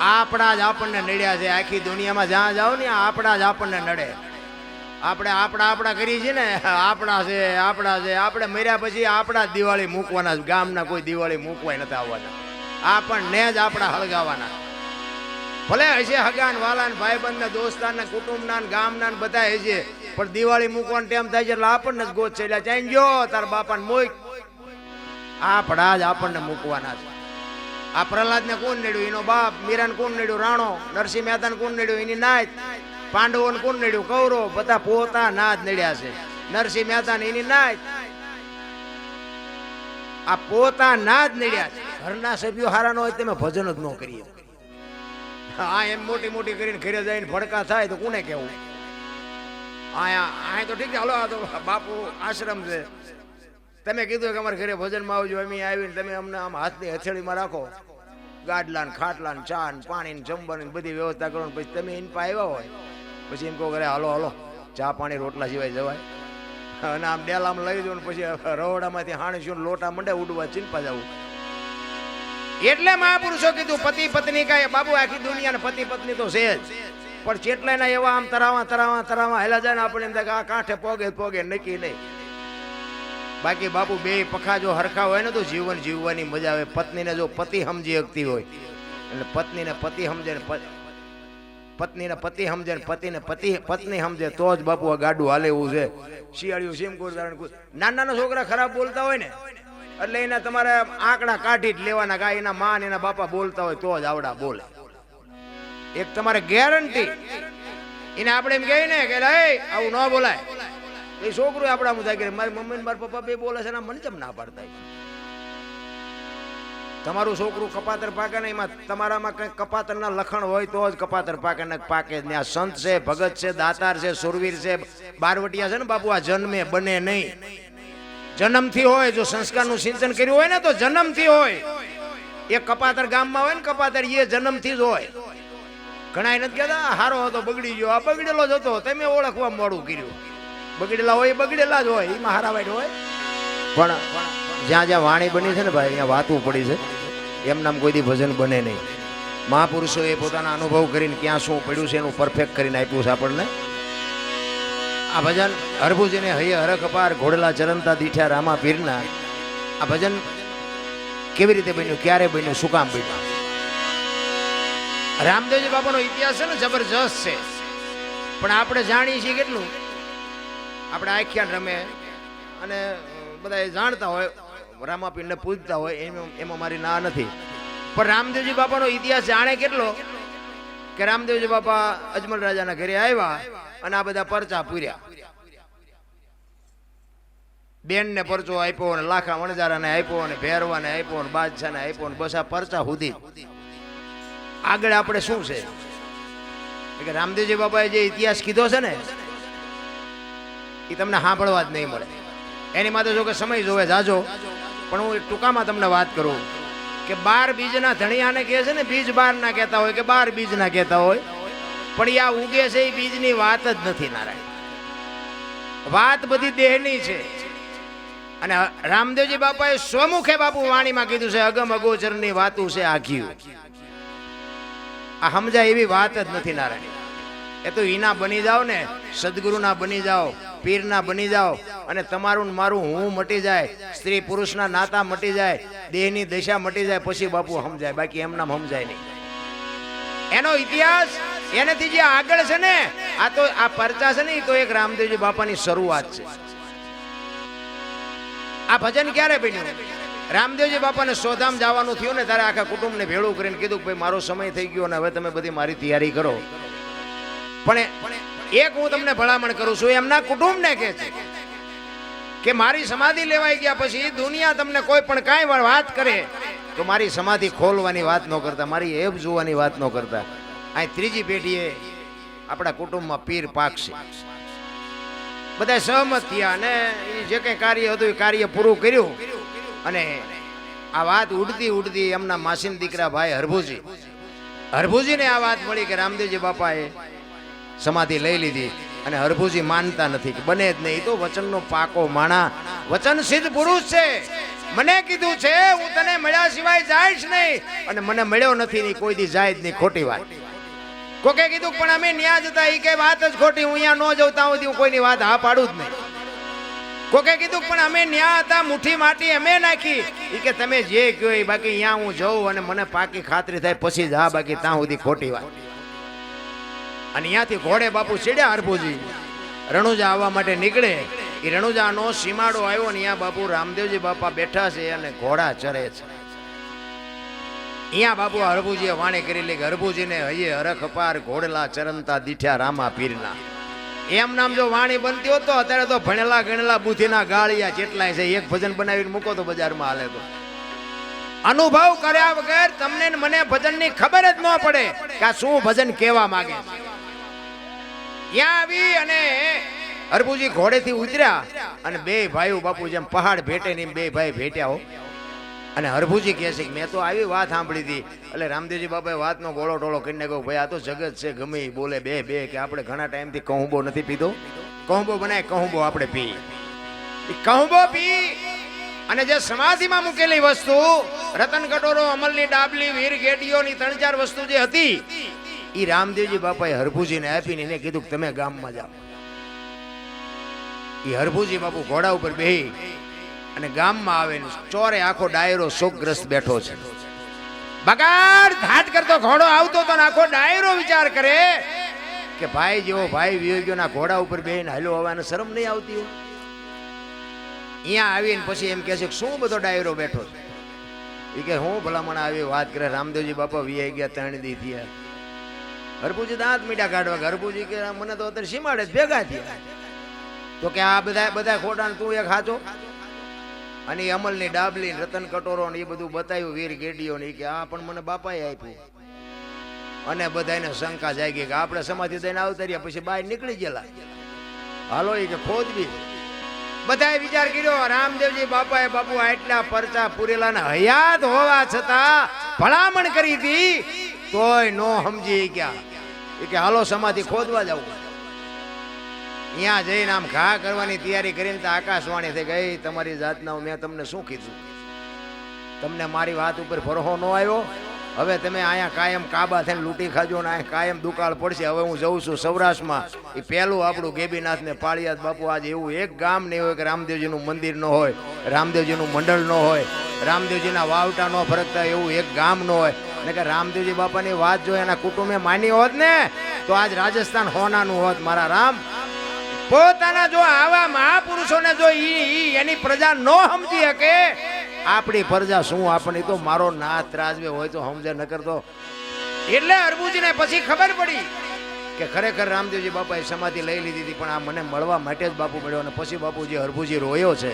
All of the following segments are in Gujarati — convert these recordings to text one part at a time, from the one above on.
આપણા જ આપણને નડ્યા છે. આખી દુનિયામાં જ્યાં જાઓ ને આપણા જ આપણને નડે. આપણે આપણા આપણા કરીએ છીએ ને, આપણા છે આપણા છે. આપણે મર્યા પછી આપણા જ દિવાળી મૂકવાના. ગામના કોઈ દિવાળી મૂકવાય નથી આવવાના. આપણને જ આપણા હળગાવાના. ભલે હશે હગાન વાલાન ભાઈબંધ દોસ્તાન ને કુટુંબના ને ગામના ના બધા હશે, પણ દિવાળી મૂકવાનો ટાઈમ થાય છે એટલે આપણને જ ગોત છે. એટલે ચાઈ ગયો, તાર બાપાને મોઈક આપણા જ આપણને મૂકવાના છે. આ પ્રહલાદને કોણ નડ્યું? એનો બાપ, મીરાને કોણ નડ્યું? રાણો, નરસિંહ મહેતાને કોણ નડ્યું? એની નાત, પાંડવોને કોણ નડ્યું? કૌરવ, બધા પોતાના જ નડ્યા છે. નરસિંહ મહેતાને એની નાત. આ પોતાના જ નડ્યા છે. ઘરના સભ્યો હારા ન હોય તમે ભજન જ ન કરીએ. હા, એમ મોટી મોટી કરીને ઘરે જઈને ભડકા થાય તો કોને કેવું આયા આયા તો ઠીક છે. હલો, આ તો બાપુ આશ્રમ છે. તમે કીધું કે અમારે ઘરે ભજનમાં આવજો, અમે આવીને તમે અમને આમ હાથની હથેળીમાં રાખો. ગાડલા ને ખાટલા ને ચા ને પાણી ને જમવાની બધી વ્યવસ્થા કરો ને પછી તમે એની પાસે આવ્યા હોય. પછી એમ કહો ઘરે હાલો હાલો, ચા પાણી રોટલા સિવાય જવાય. અને આમ ડેલામાં લઈ જવું પછી રવડામાંથી હાણીશું લોટા મંડે ઉડવા ચિંપા જવું. એટલે મહાપુરુષો કીધું, પતિ પત્ની કાંઈ, બાબુ આખી દુનિયાને પતિ પત્ની તો છે જ. પણ ચેટલાના એવા આમ તરાવા તરાવા તરાવા હેલા જાય ને આપણે એમ થાય આ કાંઠે પોગે પોગે, નક્કી નહીં. બાકી બાપુ બે પખા જો હરખા હોય ને તો જીવન જીવવાની મજા આવે. પત્નીને જો પતિ સમજી શકતી હોય. એટલે પત્નીને પતિ સમજે પત્નીને પતિ સમજે પતિને પતિ પત્ની સમજે તો જ બાપુ આ ગાડું હાલે એવું છે. શિયાળિયું સીમ નાના નાના છોકરા ખરાબ બોલતા હોય ને, એટલે એના તમારે આંકડા કાઢી જ લેવાના કા એના મા ને એના બાપા બોલતા હોય તો જ આવડા બોલે. એક તમારે ગેરંટી એને આપણે એમ કહીએ ને કે આવું ન બોલાય. એ છોકરો આપણા મુદ્દા કે મારી મમ્મી ને મારા પપ્પા બે બોલે છે મને કેમ ના પાડતા તમારું છોકરું કપાતર પાકે ને, એમાં તમારામાં કંઈક કપાતરના લખણ હોય તો જ કપાતર પાકે ને પાકે ને આ સંત છે, ભગત છે, દાતાર છે, સુરવીર છે, બારવટિયા છે ને બાપુ, આ જન્મે, બને નહીં. જન્મથી હોય, જો સંસ્કારનું સિંચન કર્યું હોય ને, તો જન્મથી હોય. એ કપાતર ગામમાં હોય ને, કપાતર એ જન્મથી જ હોય. ઘણા નથી કહેતા હારો હતો, બગડી ગયો, આ બગડેલો જ હતો, તમે ઓળખવા મોડું કર્યું. બગડેલા હોય બગડેલા જ હોય, એમાં હારા વાઈટ હોય. પણ જ્યાં જ્યાં વાણી બની છે ને ભાઈ, અહીંયા વાતું પડી છે. એમ નામ કોઈ દી ભજન બને નહીં. મહાપુરુષોએ પોતાના અનુભવ કરીને ક્યાં શું પડ્યું છે એનું પરફેક્ટ કરીને આપ્યું છે આપણને. આ ભજન હરભુજીને હૈયે હરખ અપાર ઘોડલા ચરંતા દીઠ્યા રામા પીરના. આ ભજન કેવી રીતે બન્યું, ક્યારે બન્યું, શું કામ બન્યું? રામદેવજી બાબાનો ઇતિહાસ છે ને જબરજસ્ત છે. પણ આપણે જાણીએ છીએ કેટલું? આપણે આખ્યાન રમે અને બધા જાણતા હોય રામાપીરને પૂજતા હોય એમ એમાં મારી ના નથી. પણ રામદેવજી બાપાનો ઇતિહાસ જાણે કેટલો? કે રામદેવજી બાપા અજમલ રાજાના ઘરે આવ્યા અને આ બધા પરચા પૂર્યા. બેનને પરચો આપ્યો અને લાખા વણજારાને આપ્યો અને ભેરવાને આપ્યો અને બાદશાહને આપ્યો અને બસ આ પરચા સુધી. આગળ આપણે શું છે? કે રામદેવજી બાપાએ જે ઇતિહાસ કીધો છે ને એ તમને સાંભળવા જ નહીં મળે. એની માટે જો કે સમય જોવે, જાજો. પણ હું ટૂંકામાં તમને વાત કરું કે બાર બીજના ધણિયાને કહે છે ને, બીજ બાર ના કહેતા હોય કે બાર બીજ ના કહેતા હોય, પણ આ ઉગે છે એ બીજની વાત જ નથી નારાયણ. વાત બધી દેહની છે. અને રામદેવજી બાપાએ સ્વમુખે બાપુ વાણીમાં કીધું છે, અગમ અગોચરની વાતું છે આઘ્યું. આ સમજાય એવી વાત જ નથી નારાયણ. એ તો ઈના બની જાઓ ને, સદગુરુના બની જાઓ, પીરના બની જાઓ, અને તમારું મારું હું મટી જાય, સ્ત્રી પુરુષના નાતા મટી જાય, દેહની દશા મટી જાય, પછી બાપુ સમજાય, બાકી એમના સમજાય નહીં. એનો ઇતિહાસ એનાથી જે આગળ છે ને, આ તો આ પરચા છે ને તો એક રામદેવજી બાપાની શરૂઆત છે. આ ભજન ક્યારે બન્યું? રામદેવજી બાપાને સોધામ જવાનું થયું ને, ત્યારે આખા કુટુંબને ભેળું કરીને કીધું કે ભાઈ, મારો સમય થઈ ગયો ને, હવે તમે બધી મારી તૈયારી કરો. પણ એક હું તમને ભલામણ કરું છું, એમના કુટુંબને કહે છે કે મારી સમાધિ લેવાઈ ગયા પછી દુનિયા તમને કોઈ પણ કાંઈ વાત કરે, તો મારી સમાધિ ખોલવાની વાત ન કરતા, મારી એબ જોવાની વાત ન કરતા. આ ત્રીજી પેઢીએ આપણા કુટુંબમાં પીર પાકશે બધા સહમત થયા અને એ જે કંઈ કાર્ય હતું એ કાર્ય પૂરું કર્યું. અને આ વાત ઉડતી ઉડતી એમના માસીન દીકરા ભાઈ હરભુજી, હરભુજીને આ વાત મળી કે રામદેવજી બાપાએ સમાધિ લઈ લીધી અને હરભુજી માનતા નથી કે બને જ નહીં. તો વચનનો પાકો માણા. વચન સિદ્ધ પુરુષ છે. મને કીધું છે, હું તને મળ્યા સિવાય જાઈશ નહીં. અને મને મળ્યો નથી ની કોઈ દી જાય જ નહીં. ખોટી વાત. કોકે કીધું, પણ અમે ન્યા જતા એ કે વાત જ ખોટી. હું અહીંયા ન જવતા સુધી હું કોઈની વાત હા પાડું જ નહીં. કોકે કીધું, પણ અમે ન્યા હતા, મુઠ્ઠી માટી અમે નાખી. એ કે, તમે જે કહો એ બાકી અહીંયા હું જઉં અને મને પાકી ખાતરી થાય, પછી જ હા બાકી, ત્યાં સુધી ખોટી વાત. અને ત્યાંથી ઘોડે બાપુ ચડ્યા હરભુજી. રણુજા આવવા માટે નીકળે. એ રણુજાનો સીમાડો આવ્યો ને ત્યાં બાપુ રામદેવજી બાપા બેઠા છે અને ઘોડા ચરે છે. અહીંયા બાપુ હરભુજીએ વાણી કરી લે કે હરભુજીને હૈયે હરખ પાર ઘોડલા ચરંતા દીઠ્યા રામા પીરના. એમ નામ જો વાણી બનતી હોત તો અત્યારે તો ભણેલા ગણેલા બુથીના ગાળિયા જેટલાય છે. એક ભજન બનાવીને મૂકો તો બજારમાં હાલે તો. અનુભવ કર્યા વગર તમને મને ભજનની ખબર જ ન પડે કે આ શું ભજન કેવા માંગે છે. ત્યાં આવી અને હરભુજી ઘોડેથી ઉતર્યા અને બે ભાઈઓ બાપુ જેમ પહાડ ભેટે ને બે ભાઈ ભેટ્યા હો. અને હરભુજી કહે છે કે મેં તો આવી વાત સાંભળી હતી. એટલે રામદેવજી બાપાએ વાતનો ગોળો ટોળો કરીને કહ્યું, ભાઈ, આ તો જગત છે, ગમે બોલે બે બે, કે આપણે ઘણા ટાઈમથી કહુંબો નથી પીધો. કહુંબો બનાય, કહુંબો આપણે પી કહુંબો પી અને જે સમાધિમાં મૂકેલી વસ્તુ રતન કટોરો અમલની ડાબલી, વીર ગેટીઓની ત્રણ ચાર વસ્તુ જે હતી ઈ રામદેવજી બાપાએ હરભુજીને આપીને એને કીધું કે તમે ગામમાં જાઓ. એ હરભુજી બાપુ ઘોડા ઉપર બેહી અને ગામમાં આવે ને ચોરે આખો ડાયરો શોકગ્રસ્ત બેઠો છે. બગાડ ઘાટ કરતો ઘોડો આવતો તો આખો ડાયરો વિચાર કરે કે ભાઈ જેવો ભાઈ વિયોગ્યો ના ઘોડા ઉપર બેહીને હાલો હવાને શરમ નહીં આવતી હોય. અહીંયા આવીને પછી એમ કહે છે શું બધો ડાયરો બેઠો છે? એ કે હું ભલામણ આવી વાત કરે રામદેવજી બાપા વીઆઈ ગયા ત્રણ દી થયા. હરપુજી દાંત મીઠા કાઢવા હરપુજી કે મને તો અત્યારે સીમાડે ભેગા થયા. તો કે આ બધા બધા ખોટા ને તું એક હાચો? અને અમલ અમલની ડાબલી રતન કટોરો ને એ બધું બતાવ્યું વીર ગેડીઓ ને કે આ પણ મને બાપાએ આપ્યું. અને બધાને શંકા જાગી કે આપણે સમાધિ દઈને આવતરીએ પછી બહાર નીકળી ગયેલા. હાલો એ કે ખોદવી. બધાએ વિચાર કર્યો, રામદેવજી બાપાએ બાપુ આટલા પરચા પૂરેલા ને હયાત હોવા છતાં ભલામણ કરી હતી, તોય નો સમજી ગયા. કે હાલો સમાધિ ખોદવા જવું ત્યાં જઈને આમ ઘા કરવાની તૈયારી કરીને તો આકાશવાણી થઈ ગઈ તમારી જાતના મેં તમને શું કીધું? તમને મારી વાત ઉપર ફરહો ન આવ્યો? હવે તમે અહીંયા કાયમ કાબા થઈને લૂંટી ખાજો ને અહીંયા કાયમ દુકાળ પડશે. હવે હું જઉં છું સૌરાષ્ટ્રમાં. એ પહેલું આપણું ગેબીનાથ ને પાળિયાદ બાપુ આજે એવું એક ગામ નહીં હોય કે રામદેવજીનું મંદિર ન હોય, રામદેવજીનું મંડળ ન હોય, રામદેવજીના વાવટા ન ફરકતા એવું એક ગામ ન હોય. ને કે રામદેવજી બાપાની વાત જો એના કુટુંબે માની હોત ને, તો આજ રાજસ્થાન હોનાનું હોત મારા રામ. પોતાના જો આવા મહાપુરુષોને જો ઈ એની પ્રજા ન સમજી શકે, આપણી પ્રજા શું? આપણી તો મારો નાથ રાજવે હોય તો સમજે ન કરતો એટલે અરબુજીને પછી ખબર પડી કે ખરેખર રામદેવજી બાપાએ સમાધિ લઈ લીધી હતી, પણ આ મને મળવા માટે જ બાપુ મળ્યો અને પછી બાપુજી હરભુજી રોયો છે.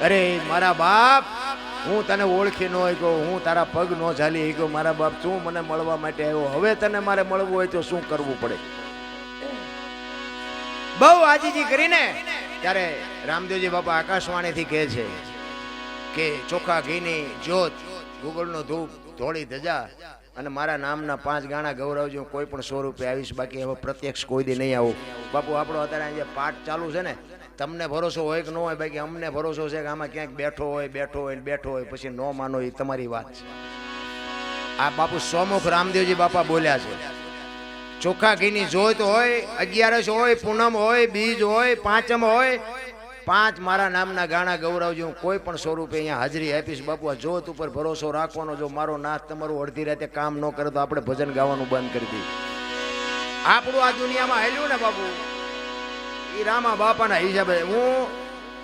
અરે, મારા બાપ હું તને ઓળખી ન કહું હું તારા પગ ન ઝાલી ગયો મારા બાપ તું મને મળવા માટે આવ્યો? હવે તને મારે મળવું હોય તો શું કરવું પડે? બહુ આજીજી કરીને ત્યારે રામદેવજી બાપા આકાશવાણીથી કહે છે કે ચોખા ઘીની જ્યોત, ગુગળનો ધૂપ, ધોળી ધજા અને મારા નામના પાંચ ગાણા ગૌરવજી હું કોઈ પણ સો રૂપિયા આવીશ, બાકી હવે પ્રત્યક્ષ કોઈ દી નહીં આવું. બાપુ, આપણો અત્યારે અહીંયા પાઠ ચાલુ છે ને તમને ભરોસો હોય કે ન હોય બાકી અમને ભરોસો છે કે આમાં ક્યાંક બેઠો હોય બેઠો હોય બેઠો હોય, પછી ન માનો એ તમારી વાત છે. આ બાપુ સોમુખ રામદેવજી બાપા બોલ્યા છે. ચોખ્ખા ઘીની જોત હોય, અગિયારસ હોય, પૂનમ હોય, બીજ હોય, પાંચમ હોય, પાંચ મારા નામના ગાણા ગૌરવજી, હું કોઈ પણ સ્વરૂપે અહીંયા હાજરી આપીશ. બાપુ, આ જોત ઉપર ભરોસો રાખવાનો, જો મારો નાથ તમારું અડધી રાતે કામ ન કરે તો આપણે ભજન ગાવાનું બંધ કરી દઈએ. આપણું આ દુનિયામાં હેલ્યું ને બાપુ? એ રામા બાપાના હિસાબે હું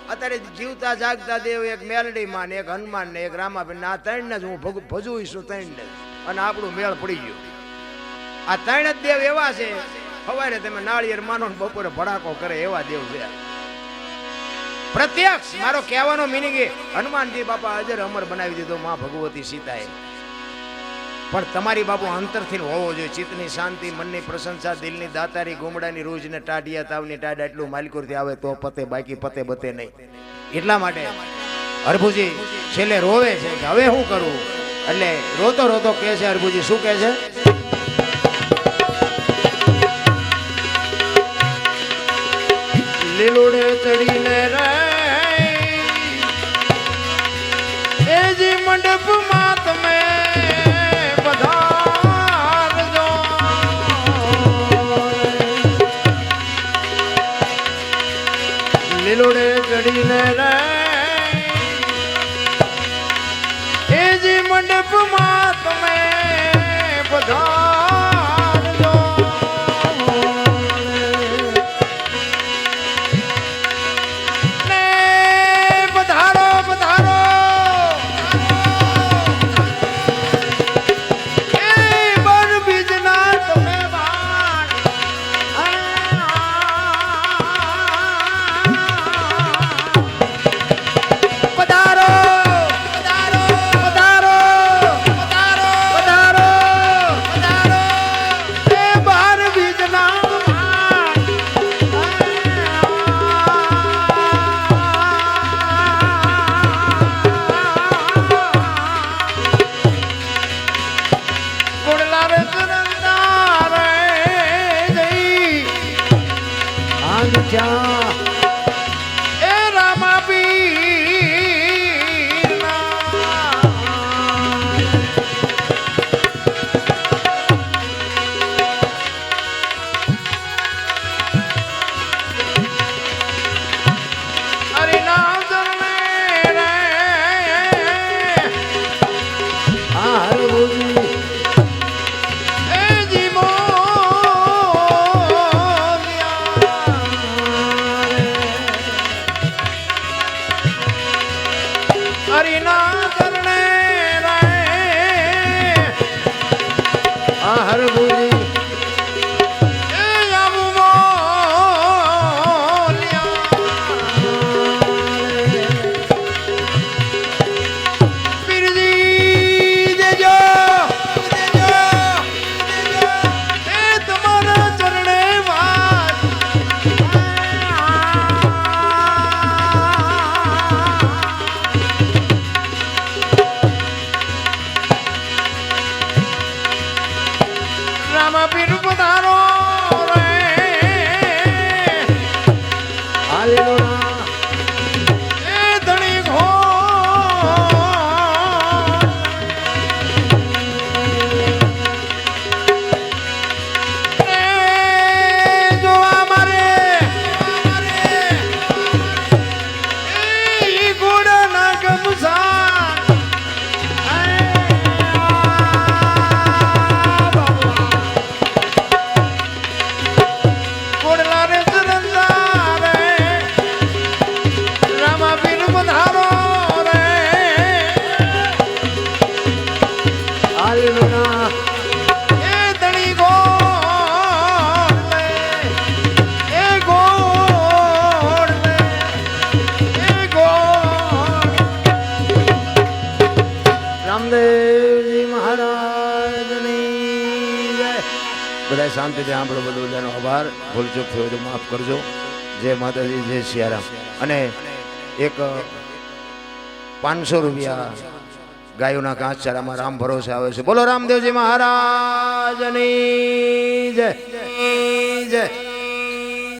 અત્યારે જીવતા જાગતા દેવ એક મેલડીમાં ને એક હનુમાન ને એક રામાબેન આ ત્રણને જ હું ભગ- છું ત્રણને જ. અને આપણું મેળ પડી ગયું. આ ત્રણ જ દેવ એવા છે, સવારે તમે નાળિયેર માનો ને બપોરે ભડાકો કરે એવા દેવ છે. પ્રત્યક્ષ, મારો કહેવાનો મિનિંગ હનુમાનજી બાપા અજર અમર બનાવી દીધો મા ભગવતી સીતાએ. પણ તમારી બાપુ અંતરથી હોવો જોઈએ. ચિત્તની શાંતિ, મનની પ્રશંસા, દિલની દાતારી, ગુમડાની રોજને ટાઢિયા, તાવની ટાઢ એટલું માલિકુરથી આવે તો પતે, બાકી પતે, બતે નહીં. એટલા માટે હરભુજી, છેલ્લે રોવે છે કે હવે શું કરવું એટલે રોતો રોતો કહે છે હરભુજી, શું કહે છે? લીલુડે ચડીને John. બધા શાંતિથી સાંભળો બધું, બધાનો આભાર. ભૂલચૂક થયો તો માફ કરજો. જય માતાજી, જય સિયારામ. અને એક પાંચસો રૂપિયા ગાયોના ઘાસચારામાં રામ ભરોસે આવે છે. બોલો રામદેવજી મહારાજની જય જય.